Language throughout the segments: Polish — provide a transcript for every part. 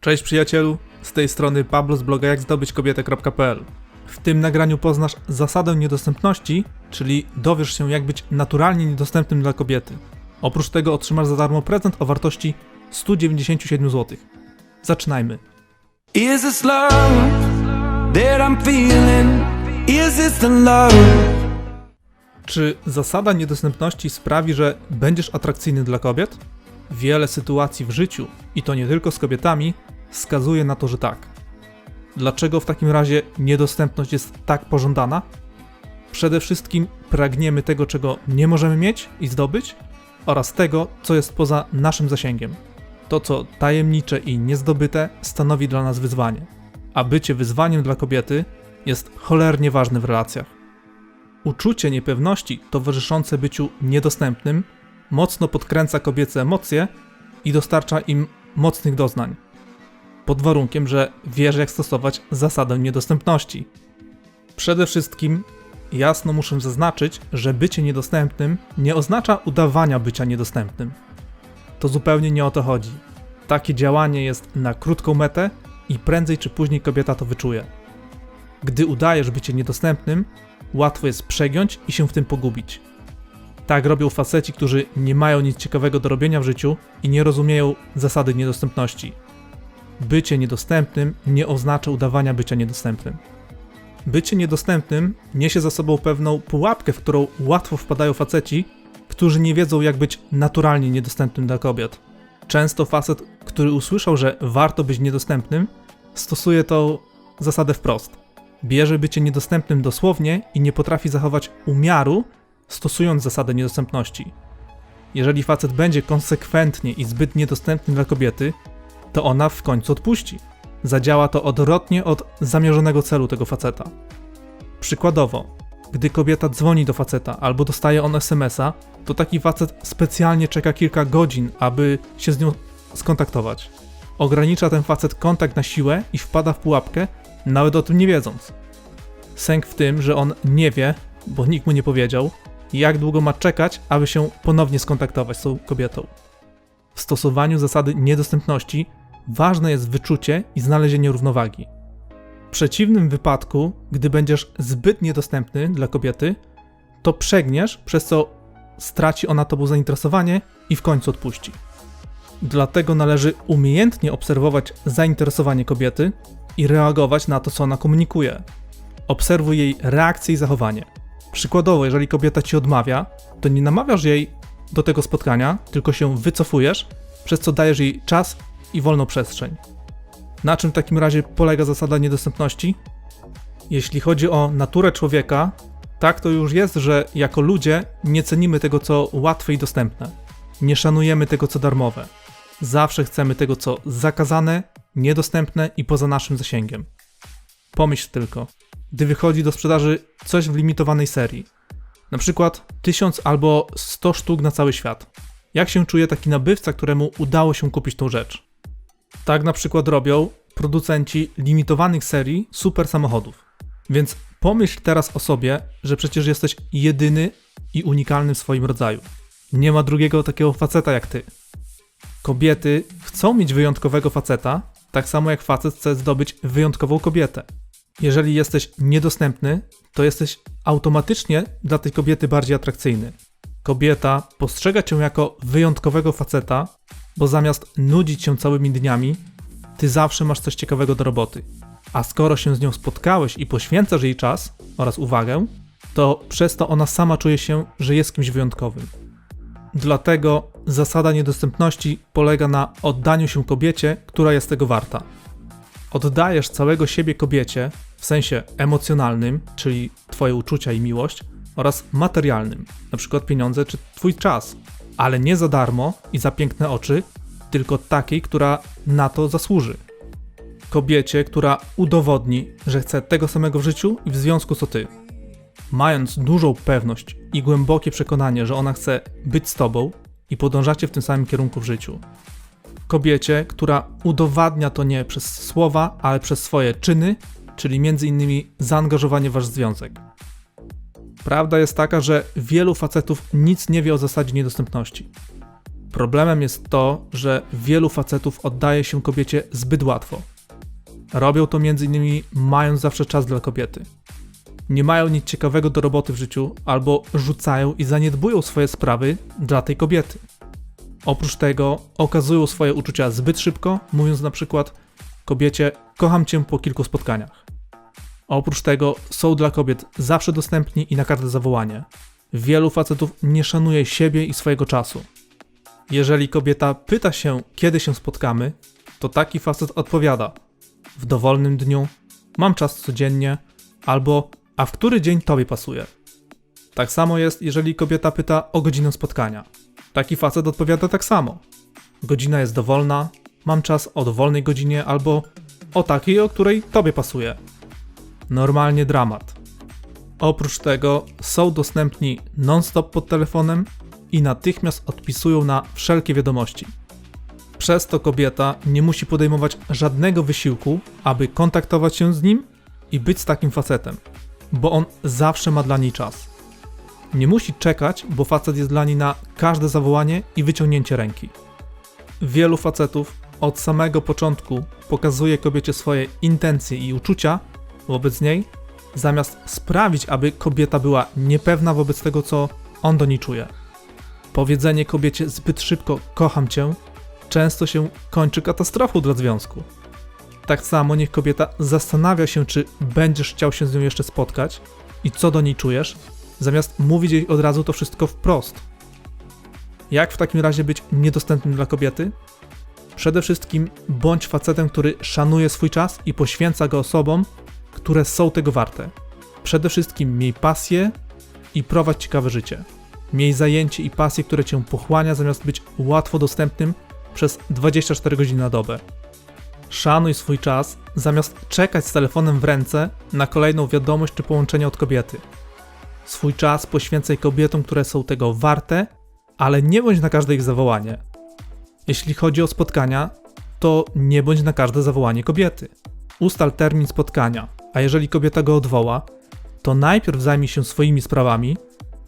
Cześć przyjacielu, z tej strony Pablo z bloga jakzdobyćkobietę.pl. W tym nagraniu poznasz zasadę niedostępności, czyli dowiesz się jak być naturalnie niedostępnym dla kobiety. Oprócz tego otrzymasz za darmo prezent o wartości 197 zł. Zaczynajmy. Is this love that I'm feeling? Is this the love? Czy zasada niedostępności sprawi, że będziesz atrakcyjny dla kobiet? Wiele sytuacji w życiu, i to nie tylko z kobietami, wskazuje na to, że tak. Dlaczego w takim razie niedostępność jest tak pożądana? Przede wszystkim pragniemy tego, czego nie możemy mieć i zdobyć, oraz tego, co jest poza naszym zasięgiem. To, co tajemnicze i niezdobyte, stanowi dla nas wyzwanie. A bycie wyzwaniem dla kobiety jest cholernie ważne w relacjach. Uczucie niepewności towarzyszące byciu niedostępnym mocno podkręca kobiece emocje i dostarcza im mocnych doznań. Pod warunkiem, że wiesz, jak stosować zasadę niedostępności. Przede wszystkim jasno muszę zaznaczyć, że bycie niedostępnym nie oznacza udawania bycia niedostępnym. To zupełnie nie o to chodzi. Takie działanie jest na krótką metę i prędzej czy później kobieta to wyczuje. Gdy udajesz bycie niedostępnym, łatwo jest przegiąć i się w tym pogubić. Tak robią faceci, którzy nie mają nic ciekawego do robienia w życiu i nie rozumieją zasady niedostępności. Bycie niedostępnym nie oznacza udawania bycia niedostępnym. Bycie niedostępnym niesie za sobą pewną pułapkę, w którą łatwo wpadają faceci, którzy nie wiedzą, jak być naturalnie niedostępnym dla kobiet. Często facet, który usłyszał, że warto być niedostępnym, stosuje tą zasadę wprost. Bierze bycie niedostępnym dosłownie i nie potrafi zachować umiaru, stosując zasadę niedostępności. Jeżeli facet będzie konsekwentnie i zbyt niedostępny dla kobiety, to ona w końcu odpuści. Zadziała to odwrotnie od zamierzonego celu tego faceta. Przykładowo, gdy kobieta dzwoni do faceta albo dostaje on SMS-a, to taki facet specjalnie czeka kilka godzin, aby się z nią skontaktować. Ogranicza ten facet kontakt na siłę i wpada w pułapkę, nawet o tym nie wiedząc. Sęk w tym, że on nie wie, bo nikt mu nie powiedział, jak długo ma czekać, aby się ponownie skontaktować z tą kobietą. W stosowaniu zasady niedostępności ważne jest wyczucie i znalezienie równowagi. W przeciwnym wypadku, gdy będziesz zbyt niedostępny dla kobiety, to przegniesz, przez co straci ona tobą zainteresowanie i w końcu odpuści. Dlatego należy umiejętnie obserwować zainteresowanie kobiety i reagować na to, co ona komunikuje. Obserwuj jej reakcję i zachowanie. Przykładowo, jeżeli kobieta ci odmawia, to nie namawiasz jej do tego spotkania, tylko się wycofujesz, przez co dajesz jej czas i wolną przestrzeń. Na czym w takim razie polega zasada niedostępności? Jeśli chodzi o naturę człowieka, tak to już jest, że jako ludzie nie cenimy tego, co łatwe i dostępne. Nie szanujemy tego, co darmowe. Zawsze chcemy tego, co zakazane, niedostępne i poza naszym zasięgiem. Pomyśl tylko, gdy wychodzi do sprzedaży coś w limitowanej serii, na przykład 1000 albo 100 sztuk na cały świat. Jak się czuje taki nabywca, któremu udało się kupić tą rzecz? Tak na przykład robią producenci limitowanych serii super samochodów. Więc pomyśl teraz o sobie, że przecież jesteś jedyny i unikalny w swoim rodzaju. Nie ma drugiego takiego faceta jak ty. Kobiety chcą mieć wyjątkowego faceta, tak samo jak facet chce zdobyć wyjątkową kobietę. Jeżeli jesteś niedostępny, to jesteś automatycznie dla tej kobiety bardziej atrakcyjny. Kobieta postrzega cię jako wyjątkowego faceta, bo zamiast nudzić się całymi dniami, ty zawsze masz coś ciekawego do roboty. A skoro się z nią spotkałeś i poświęcasz jej czas oraz uwagę, to przez to ona sama czuje się, że jest kimś wyjątkowym. Dlatego zasada niedostępności polega na oddaniu się kobiecie, która jest tego warta. Oddajesz całego siebie kobiecie w sensie emocjonalnym, czyli twoje uczucia i miłość, oraz materialnym, przykład pieniądze czy twój czas, ale nie za darmo i za piękne oczy, tylko takiej, która na to zasłuży. Kobiecie, która udowodni, że chce tego samego w życiu i w związku co ty. Mając dużą pewność i głębokie przekonanie, że ona chce być z tobą i podążacie w tym samym kierunku w życiu. Kobiecie, która udowadnia to nie przez słowa, ale przez swoje czyny, czyli innymi zaangażowanie w wasz związek. Prawda jest taka, że wielu facetów nic nie wie o zasadzie niedostępności. Problemem jest to, że wielu facetów oddaje się kobiecie zbyt łatwo. Robią to m.in. mając zawsze czas dla kobiety. Nie mają nic ciekawego do roboty w życiu, albo rzucają i zaniedbują swoje sprawy dla tej kobiety. Oprócz tego okazują swoje uczucia zbyt szybko, mówiąc na przykład kobiecie: Kocham cię po kilku spotkaniach. Oprócz tego są dla kobiet zawsze dostępni i na każde zawołanie. Wielu facetów nie szanuje siebie i swojego czasu. Jeżeli kobieta pyta się, kiedy się spotkamy, to taki facet odpowiada: w dowolnym dniu, mam czas codziennie, albo a w który dzień tobie pasuje. Tak samo jest, jeżeli kobieta pyta o godzinę spotkania. Taki facet odpowiada tak samo. Godzina jest dowolna, mam czas o dowolnej godzinie albo o takiej, o której tobie pasuje. Normalnie dramat. Oprócz tego są dostępni non-stop pod telefonem i natychmiast odpisują na wszelkie wiadomości. Przez to kobieta nie musi podejmować żadnego wysiłku, aby kontaktować się z nim i być z takim facetem, bo on zawsze ma dla niej czas. Nie musi czekać, bo facet jest dla niej na każde zawołanie i wyciągnięcie ręki. Wielu facetów od samego początku pokazuje kobiecie swoje intencje i uczucia wobec niej, zamiast sprawić, aby kobieta była niepewna wobec tego, co on do niej czuje. Powiedzenie kobiecie zbyt szybko kocham cię często się kończy katastrofą dla związku. Tak samo niech kobieta zastanawia się, czy będziesz chciał się z nią jeszcze spotkać i co do niej czujesz, zamiast mówić jej od razu to wszystko wprost. Jak w takim razie być niedostępnym dla kobiety? Przede wszystkim bądź facetem, który szanuje swój czas i poświęca go osobom, które są tego warte. Przede wszystkim miej pasję i prowadź ciekawe życie. Miej zajęcie i pasję, które cię pochłania, zamiast być łatwo dostępnym przez 24 godziny na dobę. Szanuj swój czas, zamiast czekać z telefonem w ręce na kolejną wiadomość czy połączenie od kobiety. Swój czas poświęcaj kobietom, które są tego warte, ale nie bądź na każde ich zawołanie. Jeśli chodzi o spotkania, to nie bądź na każde zawołanie kobiety. Ustal termin spotkania, a jeżeli kobieta go odwoła, to najpierw zajmij się swoimi sprawami,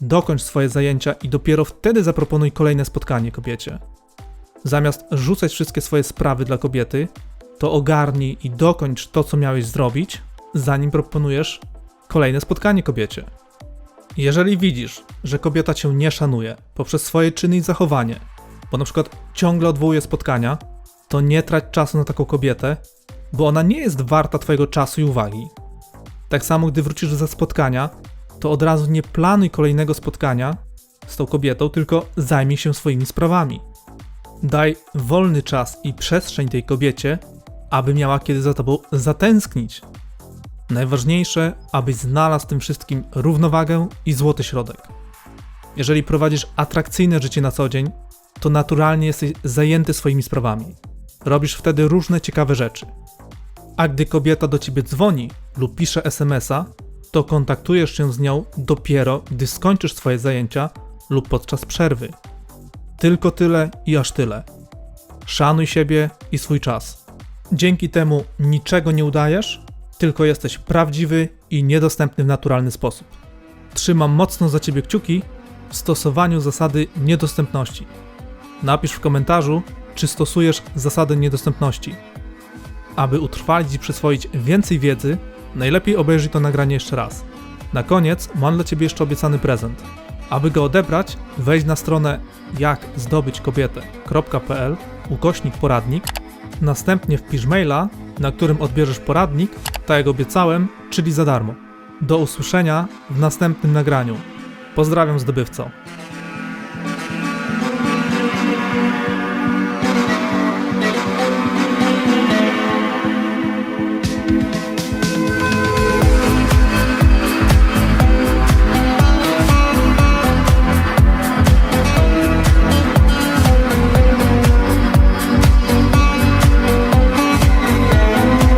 dokończ swoje zajęcia i dopiero wtedy zaproponuj kolejne spotkanie kobiecie. Zamiast rzucać wszystkie swoje sprawy dla kobiety, to ogarnij i dokończ to, co miałeś zrobić, zanim proponujesz kolejne spotkanie kobiecie. Jeżeli widzisz, że kobieta cię nie szanuje poprzez swoje czyny i zachowanie, bo na przykład ciągle odwołuje spotkania, to nie trać czasu na taką kobietę, bo ona nie jest warta twojego czasu i uwagi. Tak samo, gdy wrócisz ze spotkania, to od razu nie planuj kolejnego spotkania z tą kobietą, tylko zajmij się swoimi sprawami. Daj wolny czas i przestrzeń tej kobiecie, aby miała kiedy za tobą zatęsknić. Najważniejsze, abyś znalazł w tym wszystkim równowagę i złoty środek. Jeżeli prowadzisz atrakcyjne życie na co dzień, to naturalnie jesteś zajęty swoimi sprawami. Robisz wtedy różne ciekawe rzeczy. A gdy kobieta do ciebie dzwoni lub pisze SMS-a, to kontaktujesz się z nią dopiero, gdy skończysz swoje zajęcia lub podczas przerwy. Tylko tyle i aż tyle. Szanuj siebie i swój czas. Dzięki temu niczego nie udajesz, tylko jesteś prawdziwy i niedostępny w naturalny sposób. Trzymam mocno za ciebie kciuki w stosowaniu zasady niedostępności. Napisz w komentarzu, czy stosujesz zasady niedostępności. Aby utrwalić i przyswoić więcej wiedzy, najlepiej obejrzyj to nagranie jeszcze raz. Na koniec mam dla Ciebie jeszcze obiecany prezent. Aby go odebrać, wejdź na stronę jakzdobyćkobietę.pl ukośnik poradnik, następnie wpisz maila, na którym odbierzesz poradnik, tak jak obiecałem, czyli za darmo. Do usłyszenia w następnym nagraniu. Pozdrawiam zdobywco.